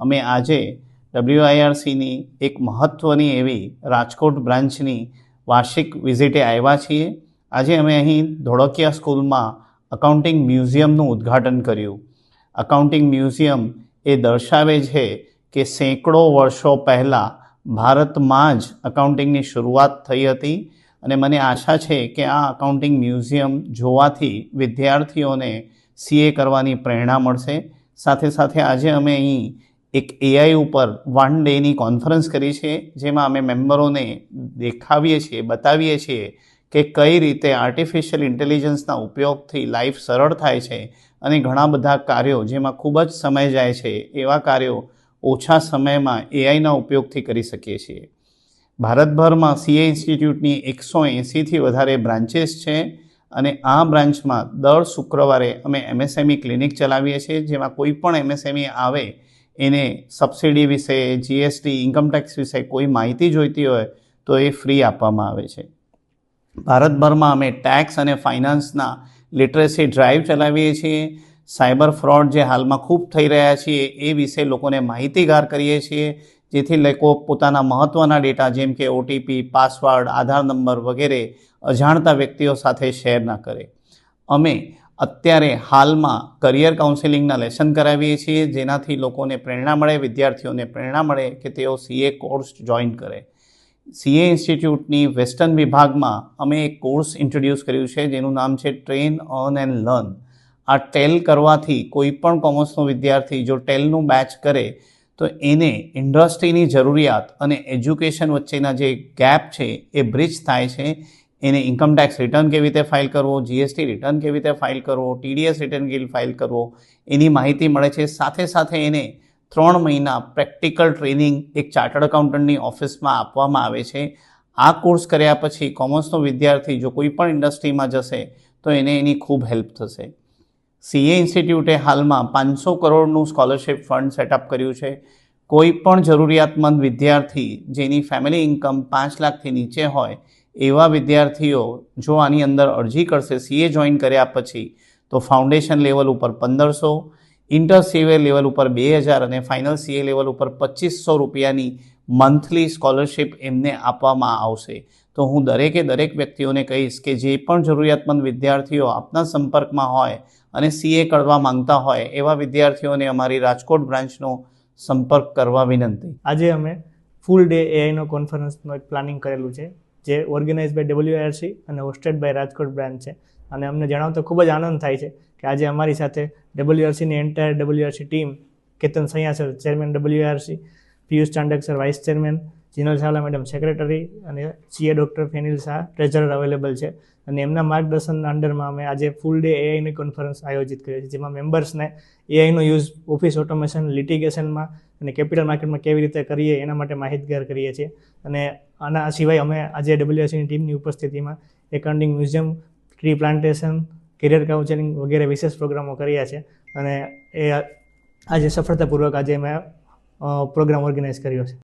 અમે આજે ડબ્લ્યુઆઈઆરસીની એક મહત્ત્વની એવી રાજકોટ બ્રાન્ચની વાર્ષિક વિઝિટે આવ્યા છીએ. આજે અમે અહીં ધોળકિયા સ્કૂલમાં અકાઉન્ટિંગ મ્યુઝિયમનું ઉદ્ઘાટન કર્યું. અકાઉન્ટિંગ મ્યુઝિયમ એ દર્શાવે છે કે સેંકડો વર્ષો પહેલાં ભારતમાં જ અકાઉન્ટિંગની શરૂઆત થઈ હતી અને મને આશા છે કે આ અકાઉન્ટિંગ મ્યુઝિયમ જોવાથી વિદ્યાર્થીઓને સીએ કરવાની પ્રેરણા મળશે. સાથે સાથે આજે અમે અહીં એક એઆઈ ઉપર વન ડેની કોન્ફરન્સ કરી છે, જેમાં અમે મેમ્બરોને દેખાવીએ છીએ, બતાવીએ છીએ કે કઈ રીતે આર્ટિફિશિયલ ઇન્ટેલિજન્સના ઉપયોગથી લાઈફ સરળ થાય છે અને ઘણા બધા કાર્યો જેમાં ખૂબ જ સમય જાય છે, એવા કાર્યો ઓછા સમયમાં એઆઈના ઉપયોગથી કરી શકીએ છીએ. ભારતભરમાં સીએ ઇન્સ્ટિટ્યૂટની એકસો એંસીથી વધારે બ્રાન્ચીસ છે અને આ બ્રાન્ચમાં દર શુક્રવારે અમે એમએસએમઈ ક્લિનિક ચલાવીએ છીએ, જેમાં કોઈ પણ એમએસએમઈ આવે એને સબસિડી વિશે જીએસટી ઇન્કમટેક્સ વિશે કોઈ માહિતી જોઈતી હોય તો એ ફ્રી આપવામાં આવે છે. ભારતભરમાં અમે ટેક્સ અને ફાઇનાન્સના લિટરેસી ડ્રાઈવ ચલાવીએ છીએ. સાયબર ફ્રોડ જે હાલમાં ખૂબ થઈ રહ્યા છે એ વિશે લોકોને માહિતીગાર કરીએ છીએ, જેથી લોકો પોતાના મહત્ત્વના ડેટા જેમ કે ઓટીપી પાસવર્ડ આધાર નંબર વગેરે અજાણતા વ્યક્તિઓ સાથે શેર ના કરે. અમે અત્યારે હાલમાં કરિયર કાઉન્સેલિંગના લેસન કરાવીએ છીએ, જેનાથી લોકોને પ્રેરણા મળે, વિદ્યાર્થીઓને પ્રેરણા મળે કે તેઓ સીએ કોર્સ જોઈન કરે. સીએ ઇન્સ્ટિટ્યૂટની વેસ્ટર્ન વિભાગમાં અમે એક કોર્સ ઇન્ટ્રોડ્યુસ કર્યું છે, જેનું નામ છે ટ્રેન અર્ન એન્ડ લર્ન આ ટેલ કરવાથી કોઈ પણ કોમર્સનો વિદ્યાર્થી જો ટેલનું બેચ કરે, તો એને ઇન્ડસ્ટ્રીની જરૂરિયાત અને એજ્યુકેશન વચ્ચેના જે ગેપ છે, એ બ્રિજ થાય છે. એને ઇન્કમટેક્સ રિટર્ન કેવી રીતે ફાઇલ કરવો જીએસટી રિટર્ન કેવી રીતે ફાઇલ કરવો ટીડીએસ રિટર્ન કેવી ફાઇલ કરવો, એની માહિતી મળે છે. સાથે સાથે એને ત્રણ મહિના પ્રેક્ટિકલ ટ્રેનિંગ એક ચાર્ટર્ડ એકાઉન્ટન્ટની ઓફિસમાં આપવામાં આવે છે. આ કોર્સ કર્યા પછી કોમર્સનો વિદ્યાર્થી જો કોઈ પણ ઇન્ડસ્ટ્રીમાં જશે, તો એને એની ખૂબ હેલ્પ થશે. સીએ ઇન્સ્ટિટ્યૂટે હાલમાં પાંચસો કરોડનું સ્કોલરશિપ ફંડ સેટઅપ કર્યું છે. કોઈ પણ જરૂરિયાતમંદ વિદ્યાર્થી જેની ફેમિલી ઇન્કમ પાંચ લાખથી નીચે હોય એવા વિદ્યાર્થીઓ જો આની અંદર અરજી કરશે સીએ જોઈન કર્યા પછી, તો ફાઉન્ડેશન લેવલ ઉપર પંદરસો ઇન્ટર સીએ લેવલ ઉપર બે હજાર અને ફાઇનલ સીએ લેવલ ઉપર પચીસો રૂપિયાની મંથલી સ્કોલરશિપ એમને આપવામાં આવશે. તો હું દરેકે દરેક વ્યક્તિઓને કહીશ કે જે પણ જરૂરિયાતમંદ વિદ્યાર્થીઓ આપના સંપર્કમાં હોય અને સીએ કરવા માંગતા હોય, એવા વિદ્યાર્થીઓને અમારી રાજકોટ બ્રાન્ચનો સંપર્ક કરવા વિનંતી. આજે અમે ફૂલ ડે એઆઈનો કોન્ફરન્સનું એક પ્લાનિંગ કરેલું છે. જે ઓર્ગેનાઇઝ બાય ડબલ્યુઆરસી અને હોસ્ટેડ બાય રાજકોટ બ્રાન્ચ છે. અને અમને જણાવતો ખૂબ જ આનંદ થાય છે કે આજે અમારી સાથે ડબલ્યુઆરસીની entire WRC team Ketan Saiya sir chairman WRC Piyush Chandak sir vice chairman Jinal Shala madam secretary અને CA doctor Fenil Shah treasurer available છે. અને એમના માર્ગદર્શનના અંડરમાં અમે આજે ફૂલ ડે એઆઈની કોન્ફરન્સ આયોજિત કરી છે જેમાં મેમ્બર્સને એઆઈનો યુઝ ઓફિસ ઓટોમેશન લિટિગેશનમાં અને કેપિટલ માર્કેટમાં કેવી રીતે કરીએ એના માટે માહિતગાર કરીએ છીએ. અને આના સિવાય અમે આજે ડબલ્યુએસસીની ટીમની ઉપસ્થિતિમાં accounting museum tree plantation career counselling વગેરે વિશેષ પ્રોગ્રામો કર્યા છે. અને એ આજે સફળતાપૂર્વક આજે મેં પ્રોગ્રામ ઓર્ગેનાઇઝ કર્યો છે.